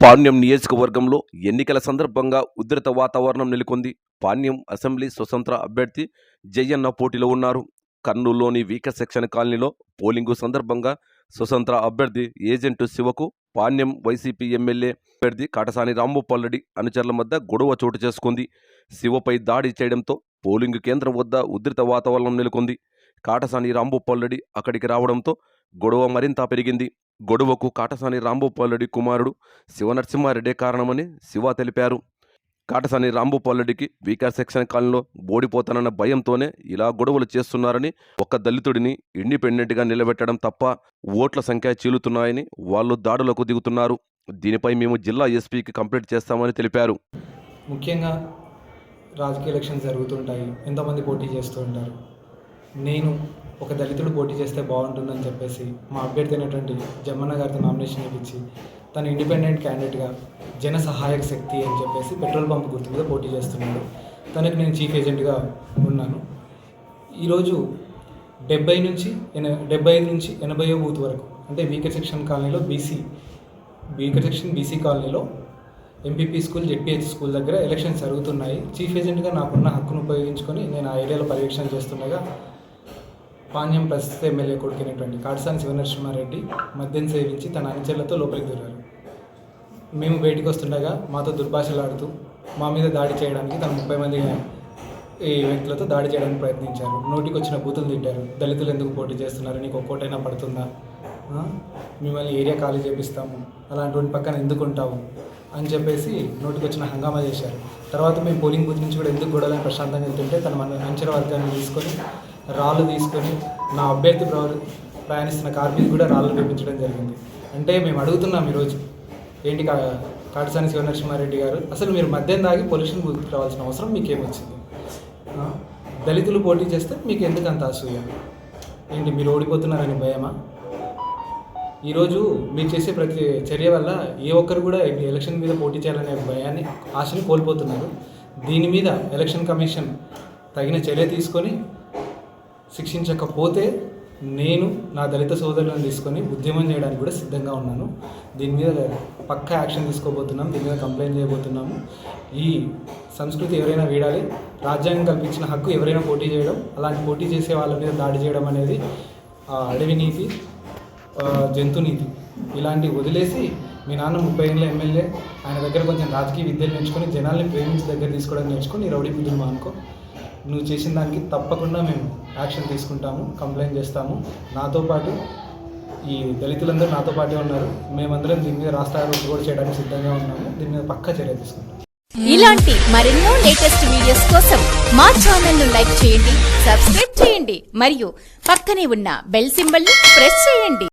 పాణ్యం నియోజకవర్గంలో ఎన్నికల సందర్భంగా ఉధృత వాతావరణం నెలకొంది. పాణ్యం అసెంబ్లీ స్వతంత్ర అభ్యర్థి జయన్న పోటీలో ఉన్నారు. కర్నూలులోని వీక సెక్షన్ కాలనీలో పోలింగు సందర్భంగా స్వతంత్ర అభ్యర్థి ఏజెంట్ శివకు పాణ్యం వైసీపీ ఎమ్మెల్యే అభ్యర్థి కాటసాని రాంభూపాల్రెడ్డి అనుచరుల మధ్య గొడవ చోటు చేసుకుంది. శివపై దాడి చేయడంతో పోలింగ్ కేంద్రం వద్ద ఉధృత వాతావరణం నెలకొంది. కాటసాని రాంభూపాల్రెడ్డి అక్కడికి రావడంతో గొడవ మరింత పెరిగింది. గొడవకు కాటసాని రాంభూపాల్రెడ్డి కుమారుడు శివనరసింహారెడ్డే కారణమని శివ తెలిపారు. కాటసాని రాంభూపాల్రెడ్డికి వీకార్ సెక్షన్ కాలంలో ఓడిపోతానన్న భయంతోనే ఇలా గొడవలు చేస్తున్నారని ఒక దళితుడిని ఇండిపెండెంట్గా నిలబెట్టడం తప్ప ఓట్ల సంఖ్య చీలుతున్నాయని వాళ్ళు దాడులకు దిగుతున్నారు. దీనిపై మేము జిల్లా ఎస్పీకి కంప్లైంట్ చేస్తామని తెలిపారు. ముఖ్యంగా రాజకీయ ఎలక్షన్స్ జరుగుతుంటాయి. ఎంతమంది పోటీ చేస్తూ ఉంటారు? నేను ఒక దళితుడు పోటీ చేస్తే బాగుంటుందని చెప్పేసి మా అభ్యర్థి అయినటువంటి జమ్మన్న గారితో నామినేషన్ ఇప్పించి తను ఇండిపెండెంట్ క్యాండిడేట్గా జన సహాయక శక్తి అని చెప్పేసి పెట్రోల్ పంప్ గుర్తు మీద పోటీ చేస్తున్నాడు. తనకి నేను చీఫ్ ఏజెంట్గా ఉన్నాను. ఈరోజు డెబ్బై నుంచి ఎన డెబ్బై ఐదు నుంచి ఎనభైయో బూత్ వరకు అంటే వీకర్ సెక్షన్ కాలనీలో బీసీ వీకర్ సెక్షన్ బీసీ కాలనీలో ఎంపీపీ స్కూల్ జెడ్పీహెచ్ స్కూల్ దగ్గర ఎలక్షన్స్ జరుగుతున్నాయి. చీఫ్ ఏజెంట్గా నాకున్న హక్కును ఉపయోగించుకొని నేను ఆ ఏరియాలో పర్యవేక్షణ చేస్తుండగా పాణ్యం ప్రస్తుత ఎమ్మెల్యే కొడుకునేటువంటి కాటసాని శివనరసింహారెడ్డి మద్యం సేవించి తన అనుచరులతో లోపలికి దూరారు. మేము బయటికి వస్తుండగా మాతో దుర్భాషలాడుతూ మా మీద దాడి చేయడానికి తన ముప్పై మంది ఈ వ్యక్తులతో దాడి చేయడానికి ప్రయత్నించారు. నోటికి వచ్చిన బూతులు తిట్టారు. దళితులు ఎందుకు పోటీ చేస్తున్నారు? నీకు ఒక్కోటైనా పడుతుందా? మిమ్మల్ని ఏరియా ఖాళీ చేపిస్తాము. అలాంటి పక్కన ఎందుకు ఉంటావు అని చెప్పేసి నోటికి వచ్చిన హంగామా చేశారు. తర్వాత మేము పోలింగ్ బూత్ నుంచి కూడా ఎందుకు గొడవలని ప్రశాంతంగా వెళ్తుంటే తన మన అంచర వర్గాన్ని తీసుకొని రాళ్ళు తీసుకొని నా అభ్యర్థి ప్రయాణిస్తున్న కార్ కూడా రాళ్ళు వేపించడం జరిగింది. అంటే మేము అడుగుతున్నాం ఈరోజు ఏంటి కా కాటసాని శివనరసింహారెడ్డి గారు అసలు మీరు మద్యం దాగి పొల్యూషన్ బూత్కి రావాల్సిన అవసరం మీకేమొచ్చింది? దళితులు పోటీ చేస్తే మీకు ఎందుకు అంత అసూయ? ఏంటి మీరు ఓడిపోతున్నారని భయమా? ఈరోజు మీరు చేసే ప్రతి చర్య వల్ల ఏ ఒక్కరు కూడా ఎలక్షన్ మీద పోటీ చేయాలనే భయాన్ని ఆశని కోల్పోతున్నారు. దీని మీద ఎలక్షన్ కమిషన్ తగిన చర్య తీసుకొని శిక్షించకపోతే నేను నా దళిత సోదరులను తీసుకొని ఉద్యమం చేయడానికి కూడా సిద్ధంగా ఉన్నాను. దీని మీద పక్కా యాక్షన్ తీసుకోబోతున్నాం. దీని మీద కంప్లైంట్ చేయబోతున్నాము. ఈ సంస్కృతి ఎవరైనా వీడాలి రాజ్యాంగం కల్పించిన హక్కు ఎవరైనా పోటీ చేయడం అలాంటి పోటీ చేసే వాళ్ళ మీద దాడి చేయడం అనేది అడవి నీతి జంతు నీతి. ఇలాంటివి వదిలేసి మీ నాన్న ముప్పై ఏళ్ళ ఎమ్మెల్యే ఆయన దగ్గర కొంచెం రాజకీయ విద్యలు నేర్చుకొని జనాల్ని ప్రేమించి దగ్గర తీసుకోవడం నేర్చుకొని రౌడీ బుద్ధులు మానుకో. నువ్వు చేసిన దానికి తప్పకుండా మేము యాక్షన్ తీసుకుంటాము కంప్లైంట్ చేస్తాము. నాతో పాటు ఈ దళితులందరూ నాతో పాటే ఉన్నారు. మేమందరం దీని మీద రాష్ట్ర కూడా చేయడానికి సిద్ధంగా ఉన్నాము. దీని మీద పక్కా చర్య తీసుకుంటాం. ఇలాంటి మరెన్నో లేటెస్ట్ వీడియోస్ కోసం మా ఛానల్ను లైక్ చేయండి సబ్స్క్రైబ్ చేయండి మరియు పక్కనే ఉన్న బెల్ సింబల్ ప్రెస్ చేయండి.